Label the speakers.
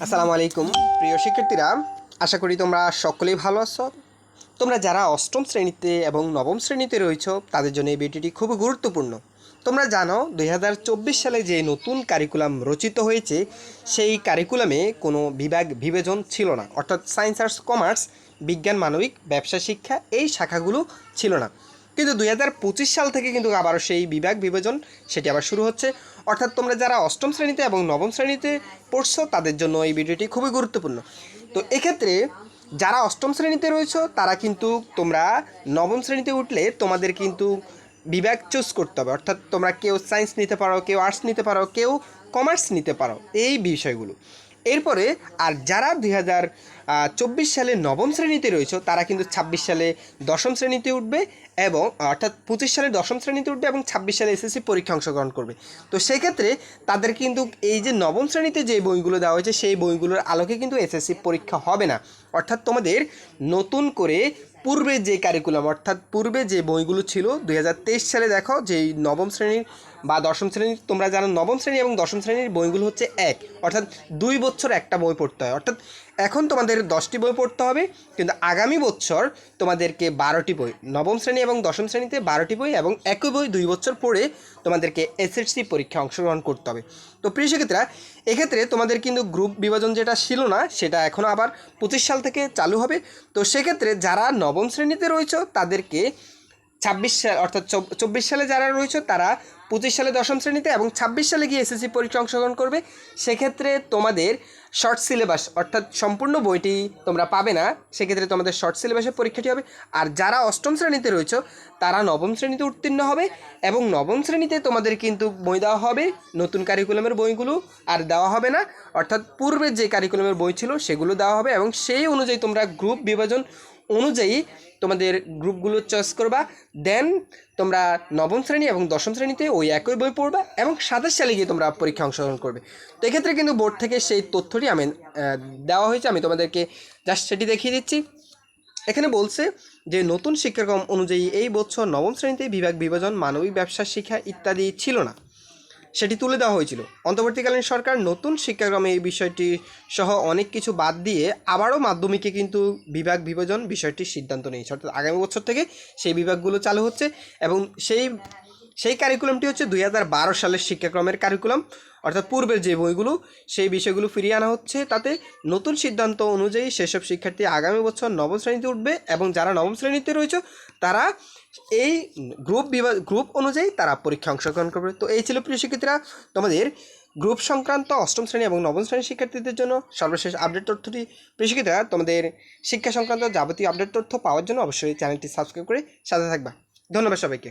Speaker 1: আসসালামু আলাইকুম। প্রিয় শিক্ষার্থীরা, আশা করি তোমরা সকলেই ভালো আছো। তোমরা যারা অষ্টম শ্রেণীতে এবং নবম শ্রেণীতে রয়েছ, তাদের জন্য এই ভিডিওটি খুবই গুরুত্বপূর্ণ। তোমরা জানো, দুই হাজার চব্বিশ সালে যে নতুন কারিকুলাম রচিত হয়েছে, সেই কারিকুলামে কোনো বিভাগ, বিভাজন ছিল না। অর্থাৎ সায়েন্স আর্টস কমার্স বিজ্ঞান, মানবিক, ব্যবসা, শিক্ষা এই শাখাগুলো ছিল না। কিন্তু দুই হাজার পঁচিশ সাল থেকে কিন্তু আবারও সেই বিভাগ বিভাজন, সেটি আবার শুরু হচ্ছে। অর্থাৎ তোমরা যারা অষ্টম শ্রেণীতে এবং নবম শ্রেণীতে পড়ছো, তাদের জন্য এই ভিডিওটি খুবই গুরুত্বপূর্ণ। তো এক্ষেত্রে যারা অষ্টম শ্রেণীতে রয়েছো, তারা কিন্তু তোমরা নবম শ্রেণীতে উঠলে তোমাদের কিন্তু বিভাগ চুজ করতে হবে। অর্থাৎ তোমরা কেউ সায়েন্স নিতে পারো, কেউ আর্টস নিতে পারো, কেউ কমার্স নিতে পারো, এই বিষয়গুলো। এরপরে আর যারা দুই হাজার চব্বিশ সালে নবম শ্রেণীতে রয়েছে, তারা কিন্তু ছাব্বিশ সালে দশম শ্রেণীতে উঠবে এবং, অর্থাৎ পঁচিশ সালে দশম শ্রেণীতে উঠবে এবং ছাব্বিশ সালে এসএসসি পরীক্ষা অংশগ্রহণ করবে। তো সেক্ষেত্রে তাদের কিন্তু এই যে নবম শ্রেণীতে যে বইগুলো দেওয়া হয়েছে, সেই বইগুলোর আলোকে কিন্তু এসএসসি পরীক্ষা হবে না। অর্থাৎ তোমাদের নতুন করে পূর্বে যে কারিকুলাম অর্থাৎ পূর্বে যে বইগুলো ছিল, দুই হাজার তেইশ সালে দেখো যে নবম শ্রেণির বা দশম শ্রেণির, তোমরা জানো নবম শ্রেণি এবং দশম শ্রেণির বইগুলো হচ্ছে এক, অর্থাৎ দুই বছর একটা বই পড়তে হয়। অর্থাৎ এখন তোমাদের দশটি বই পড়তে হবে, কিন্তু আগামী বছর তোমাদেরকে বারোটি বই, নবম শ্রেণি এবং দশম শ্রেণীতে বারোটি বই এবং একই বই দুই বছর পড়ে তোমাদেরকে এসএসসি পরীক্ষা অংশগ্রহণ করতে হবে। তো প্রিয় শিক্ষার্থীরা, এক্ষেত্রে তোমাদের কিন্তু গ্রুপ বিভাজন যেটা ছিল না, সেটা এখন আবার পঁচিশ সাল থেকে চালু হবে। তো সেক্ষেত্রে যারা নবম শ্রেণীতে রয়েছে, তাদেরকে ছাব্বিশ সাল, অর্থাৎ চব- চব্বিশ সালে যারা রয়েছে, তারা পঁচিশ সালে দশম শ্রেণীতে এবং ছাব্বিশ সালে গিয়ে এসএসসি পরীক্ষা অংশগ্রহণ করবে। সেক্ষেত্রে তোমাদের শর্ট সিলেবাস অর্থাৎ সম্পূর্ণ বইটি তোমরা পাবে না, সেক্ষেত্রে তোমাদের শর্ট সিলেবাসের পরীক্ষাটি হবে। আর যারা অষ্টম শ্রেণীতে রয়েছে, তারা নবম শ্রেণীতে উত্তীর্ণ হবে এবং নবম শ্রেণীতে তোমাদের কিন্তু বই দেওয়া হবে, নতুন কারিকুলামের বইগুলো আর দেওয়া হবে না। অর্থাৎ পূর্বে যে কারিকুলামের বই ছিল, সেগুলো দেওয়া হবে এবং সেই অনুযায়ী তোমরা গ্রুপ বিভাজন অনুযায়ী তোমাদের গ্রুপগুলো চয়েস করবা। দেন তোমরা নবম শ্রেণি এবং দশম শ্রেণীতে ওই একই বই পড়বা এবং সাতাশ সালে গিয়ে তোমরা পরীক্ষা অংশগ্রহণ করবে। তো এক্ষেত্রে কিন্তু বোর্ড থেকে সেই তথ্যটি আমি দেওয়া হয়েছে। আমি তোমাদেরকে জাস্ট সেটি দেখিয়ে দিচ্ছি। এখানে বলছে যে, নতুন শিক্ষাক্রম অনুযায়ী এই বছর নবম শ্রেণীতে বিভাগ বিভাজন, মানবিক ব্যবসা, শিক্ষা ইত্যাদি ছিল না। সেটি তুলে দেওয়া হয়েছিল। অন্তর্বর্তীকালীন সরকার নতুন শিক্ষাক্রমে এই বিষয়টি সহ অনেক কিছু বাদ দিয়ে আবারও মাধ্যমিকে কিন্তু বিভাগ বিভাজন বিষয়টির সিদ্ধান্ত নিয়েছে। অর্থাৎ আগামী বছর থেকে সেই বিভাগগুলো চালু হচ্ছে এবং সেই সেই কারিকুলামটি হচ্ছে দুই হাজার বারো সালের শিক্ষাক্রমের কারিকুলাম অর্থাৎ পূর্বের যে বইগুলো, সেই বিষয়গুলো ফিরিয়ে আনা হচ্ছে। তাতে নতুন সিদ্ধান্ত অনুযায়ী সেসব শিক্ষার্থী আগামী বছর নবম শ্রেণীতে উঠবে এবং যারা নবম শ্রেণীতে রয়েছে, তারা এই গ্রুপ বিভাগ গ্রুপ অনুযায়ী তারা পরীক্ষা অংশগ্রহণ করবে। তো এই ছিল প্রিয় শিক্ষার্থীরা, তোমাদের গ্রুপ সংক্রান্ত অষ্টম শ্রেণি এবং নবম শ্রেণির শিক্ষার্থীদের জন্য সর্বশেষ আপডেট তথ্যটি। শিক্ষার্থীরা, তোমাদের শিক্ষা সংক্রান্ত যাবতীয় আপডেট তথ্য পাওয়ার জন্য অবশ্যই চ্যানেলটি সাবস্ক্রাইব করে সাথে থাকবা। ধন্যবাদ সবাইকে।